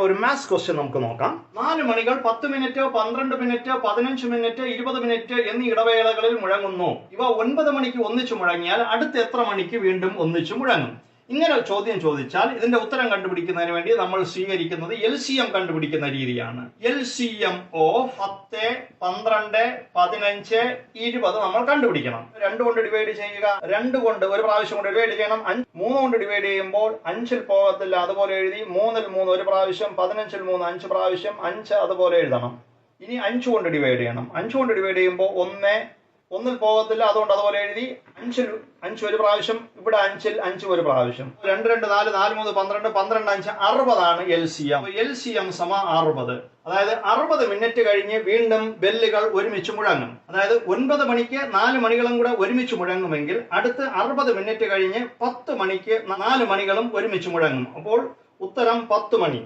ഒരു maths question നമുക്ക് നോക്കാം. നാല് മണികൾ പത്ത് മിനിറ്റ് പന്ത്രണ്ട് മിനിറ്റ് പതിനഞ്ച് മിനിറ്റ് ഇരുപത് മിനിറ്റ് എന്നീ ഇടവേളകളിൽ മുഴങ്ങുന്നു. ഇവ ഒൻപത് മണിക്ക് ഒന്നിച്ചു മുഴങ്ങിയാൽ അടുത്ത എത്ര മണിക്ക് വീണ്ടും ഒന്നിച്ചു മുഴങ്ങും? ഇങ്ങനെ ഒരു ചോദ്യം ചോദിച്ചാൽ ഇതിന്റെ ഉത്തരം കണ്ടുപിടിക്കുന്നതിന് വേണ്ടി നമ്മൾ സ്വീകരിക്കുന്നത് എൽ സി എം കണ്ടുപിടിക്കുന്ന രീതിയാണ്. എൽ സി എം ഓ പത്ത് പന്ത്രണ്ട് പതിനഞ്ച് ഇരുപത് നമ്മൾ കണ്ടുപിടിക്കണം. രണ്ട് കൊണ്ട് ഡിവൈഡ് ചെയ്യുക രണ്ട് കൊണ്ട് ഒരു പ്രാവശ്യം കൊണ്ട് ഡിവൈഡ് ചെയ്യണം. മൂന്ന് കൊണ്ട് ഡിവൈഡ് ചെയ്യുമ്പോൾ അഞ്ചിൽ പോകത്തില്ല അതുപോലെ എഴുതി മൂന്നിൽ മൂന്ന് ഒരു പ്രാവശ്യം പതിനഞ്ചിൽ മൂന്ന് അഞ്ച് പ്രാവശ്യം അഞ്ച് അതുപോലെ എഴുതണം. ഇനി അഞ്ച് കൊണ്ട് ഡിവൈഡ് ചെയ്യണം. അഞ്ച് കൊണ്ട് ഡിവൈഡ് ചെയ്യുമ്പോൾ ഒന്ന് ഒന്നിൽ പോകത്തില്ല അതുകൊണ്ട് അതുപോലെ എഴുതി അഞ്ചിൽ അഞ്ച് ഒരു പ്രാവശ്യം ഇവിടെ അഞ്ചിൽ അഞ്ച് ഒരു പ്രാവശ്യം. രണ്ട് രണ്ട് നാല് നാല് മൂന്ന് പന്ത്രണ്ട് പന്ത്രണ്ട് അഞ്ച് അറുപതാണ് L C M L C M സമ അറുപത്. അതായത് അറുപത് മിനിറ്റ് കഴിഞ്ഞ് വീണ്ടും ബെല്ലുകൾ ഒരുമിച്ച് മുഴങ്ങും. അതായത് ഒൻപത് മണിക്ക് നാല് മണികളും കൂടെ ഒരുമിച്ച് മുഴങ്ങുമെങ്കിൽ അടുത്ത് അറുപത് മിനിറ്റ് കഴിഞ്ഞ് പത്ത് മണിക്ക് നാല് മണികളും ഒരുമിച്ച് മുഴങ്ങും. അപ്പോൾ ഉത്തരം പത്ത് മണി.